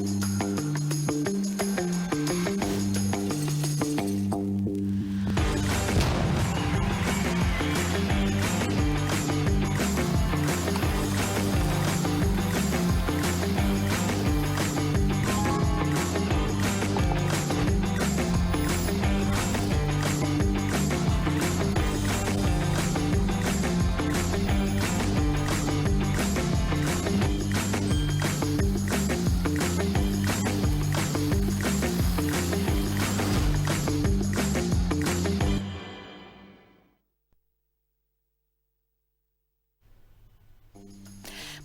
Música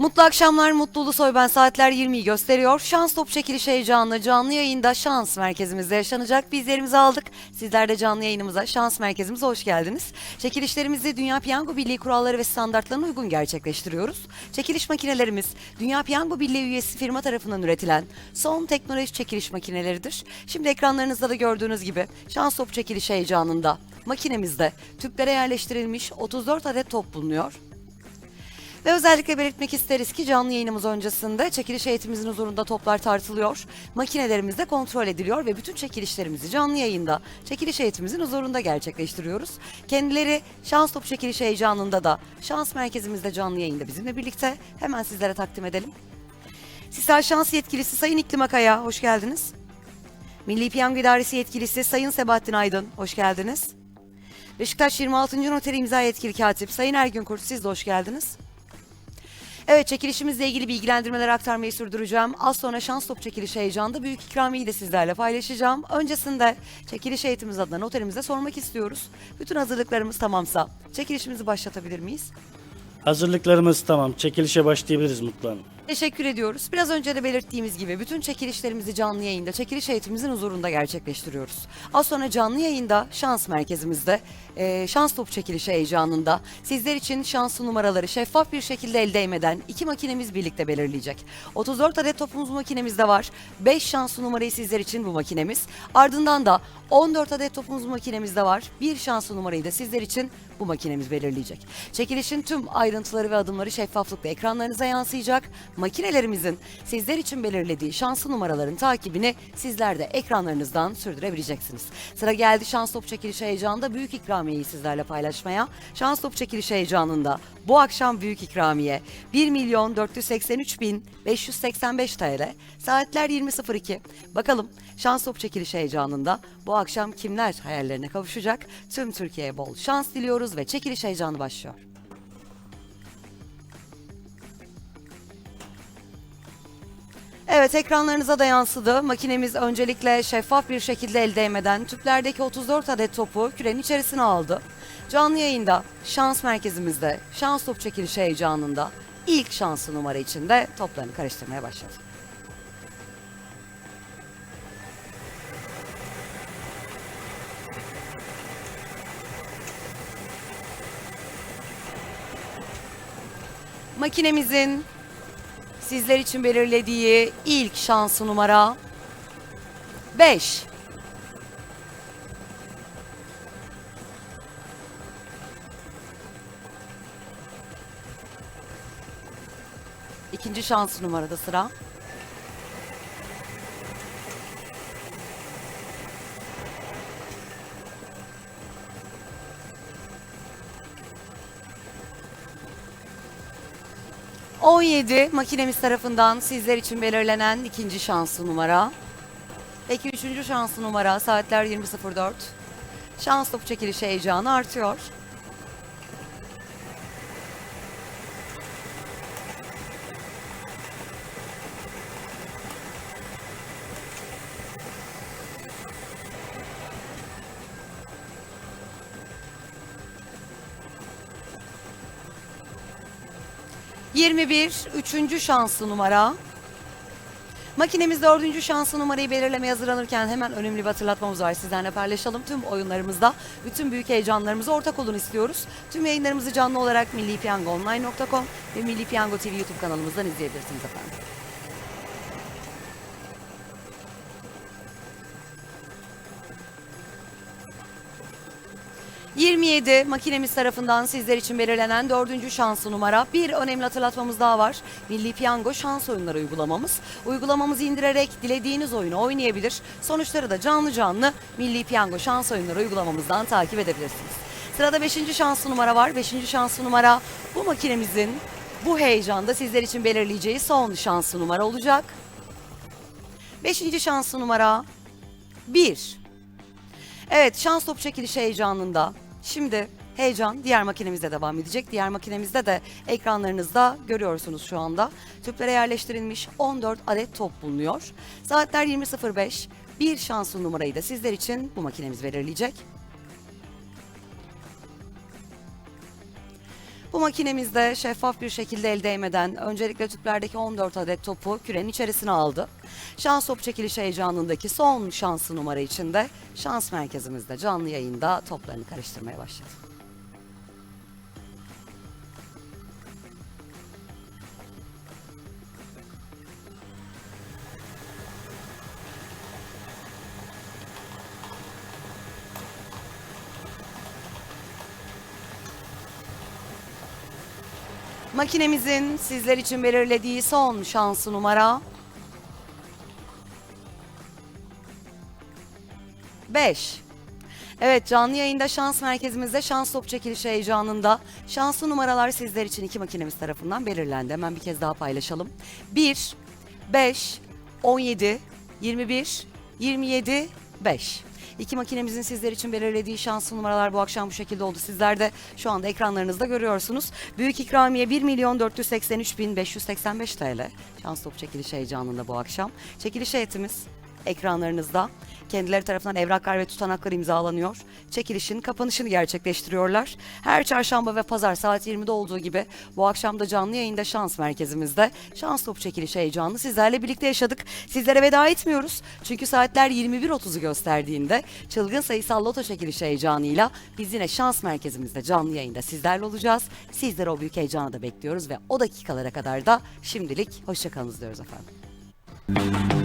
Mutlu akşamlar, mutlu Ulusoy ben saatler 20'yi gösteriyor. Şans top çekiliş heyecanlı canlı yayında şans merkezimizde yaşanacak. Bizlerimizi aldık. Sizler de canlı yayınımıza, şans merkezimize hoş geldiniz. Çekilişlerimizi Dünya Piyango Birliği kuralları ve standartlarına uygun gerçekleştiriyoruz. Çekiliş makinelerimiz Dünya Piyango Birliği üyesi firma tarafından üretilen son teknoloji çekiliş makineleridir. Şimdi ekranlarınızda da gördüğünüz gibi şans top çekiliş heyecanında makinemizde tüplere yerleştirilmiş 34 adet top bulunuyor. Ve özellikle belirtmek isteriz ki canlı yayınımız öncesinde çekiliş heyetimizin huzurunda toplar tartılıyor, makinelerimiz de kontrol ediliyor ve bütün çekilişlerimizi canlı yayında çekiliş heyetimizin huzurunda gerçekleştiriyoruz. Kendileri şans top çekiliş heyecanında da şans merkezimizde canlı yayında bizimle birlikte hemen sizlere takdim edelim. Sisal Şans Yetkilisi Sayın İklim Akaya hoş geldiniz. Milli Piyango İdaresi Yetkilisi Sayın Sebahattin Aydın hoş geldiniz. Beşiktaş 26. Noteri İmza Yetkili Katip Sayın Ergün Kurt siz de hoş geldiniz. Evet çekilişimizle ilgili bilgilendirmeler aktarmayı sürdüreceğim. Az sonra şans top çekiliş heyecanında büyük ikramiyeyi de sizlerle paylaşacağım. Öncesinde çekiliş eğitimimiz adına noterimize sormak istiyoruz. Bütün hazırlıklarımız tamamsa çekilişimizi başlatabilir miyiz? Hazırlıklarımız tamam. Çekilişe başlayabiliriz Mutlu Hanım. Teşekkür ediyoruz. Biraz önce de belirttiğimiz gibi bütün çekilişlerimizi canlı yayında, çekiliş eğitimimizin huzurunda gerçekleştiriyoruz. Az sonra canlı yayında şans merkezimizde, e, şans top çekilişi heyecanında sizler için şanslı numaraları şeffaf bir şekilde elde etmeden iki makinemiz birlikte belirleyecek. 34 adet topumuz makinemizde var. 5 şanslı numarayı sizler için bu makinemiz. Ardından da 14 adet topumuz makinemizde var. Bir şanslı numarayı da sizler için bu makinemiz belirleyecek. Çekilişin tüm ayrıntıları ve adımları şeffaflıkla ekranlarınıza yansıyacak. Makinelerimizin sizler için belirlediği şanslı numaraların takibini sizler de ekranlarınızdan sürdürebileceksiniz. Sıra geldi şans top çekilişi heyecanında büyük ikramiyeyi sizlerle paylaşmaya. Şans top çekilişi heyecanında bu akşam büyük ikramiye 1 milyon 483 bin 585 TL. Saatler 20.02. Bakalım şans top çekilişi heyecanında bu akşam kimler hayallerine kavuşacak? Tüm Türkiye'ye bol şans diliyoruz ve çekiliş heyecanı başlıyor. Evet ekranlarınıza da yansıdı. Makinemiz öncelikle şeffaf bir şekilde el değmeden tüplerdeki 34 adet topu kürenin içerisine aldı. Canlı yayında şans merkezimizde şans top çekilişi heyecanında ilk şanslı numara içinde toplarını karıştırmaya başladı. Makinemizin sizler için belirlediği ilk şanslı numara 5. İkinci şanslı numarada sıra. On yedi makinemiz tarafından sizler için belirlenen ikinci şanslı numara. Peki üçüncü şanslı numara saatler 20.04. Şans top çekilişi heyecanı artıyor. Yirmi bir, üçüncü şanslı numara. Makinemiz dördüncü şanslı numarayı belirlemeye hazırlanırken hemen önemli bir hatırlatmamız var. Sizlerle paylaşalım. Tüm oyunlarımızda bütün büyük heyecanlarımıza ortak olun istiyoruz. Tüm yayınlarımızı canlı olarak millipiyangoonline.com ve Milli Piyango TV YouTube kanalımızdan izleyebilirsiniz efendim. 27 makinemiz tarafından sizler için belirlenen dördüncü şanslı numara. Bir önemli hatırlatmamız daha var. Milli Piyango şans oyunları uygulamamız. Uygulamamızı indirerek dilediğiniz oyunu oynayabilir. Sonuçları da canlı canlı Milli Piyango şans oyunları uygulamamızdan takip edebilirsiniz. Sırada 5. şanslı numara var. 5. şanslı numara bu makinemizin bu heyecanda sizler için belirleyeceği son şanslı numara olacak. 5. şanslı numara 1. Evet şans top çekilişi heyecanında. Şimdi heyecan diğer makinemizde devam edecek. Diğer makinemizde de ekranlarınızda görüyorsunuz şu anda. Tüplere yerleştirilmiş 14 adet top bulunuyor. Saatler 20.05. Bir şanslı numarayı da sizler için bu makinemiz belirleyecek. Bu makinemizde şeffaf bir şekilde el değmeden öncelikle tüplerdeki 14 adet topu kürenin içerisine aldı. Şans top çekiliş heyecanındaki son şanslı numara için de şans merkezimizde canlı yayında toplarını karıştırmaya başladı. Makinemizin sizler için belirlediği son şanslı numara 5. Evet canlı yayında şans merkezimizde şans top çekilişi heyecanında şanslı numaralar sizler için iki makinemiz tarafından belirlendi. Hemen bir kez daha paylaşalım. 1, 5, 17, 21, 27, 5. İki makinemizin sizler için belirlediği şanslı numaralar bu akşam bu şekilde oldu. Sizler de şu anda ekranlarınızda görüyorsunuz. Büyük ikramiye 1 milyon 483 bin 585 TL. Şans top çekilişi heyecanında bu akşam. Çekiliş heyetimiz ekranlarınızda. Kendileri tarafından evraklar ve tutanaklar imzalanıyor. Çekilişin kapanışını gerçekleştiriyorlar. Her çarşamba ve pazar saat 20'de olduğu gibi bu akşam da canlı yayında şans merkezimizde şans top çekilişi heyecanını sizlerle birlikte yaşadık. Sizlere veda etmiyoruz. Çünkü saatler 21.30'u gösterdiğinde çılgın sayısal loto çekilişi heyecanıyla biz yine şans merkezimizde canlı yayında sizlerle olacağız. Sizleri o büyük heyecanı da bekliyoruz ve o dakikalara kadar da şimdilik hoşçakalınız diyoruz efendim.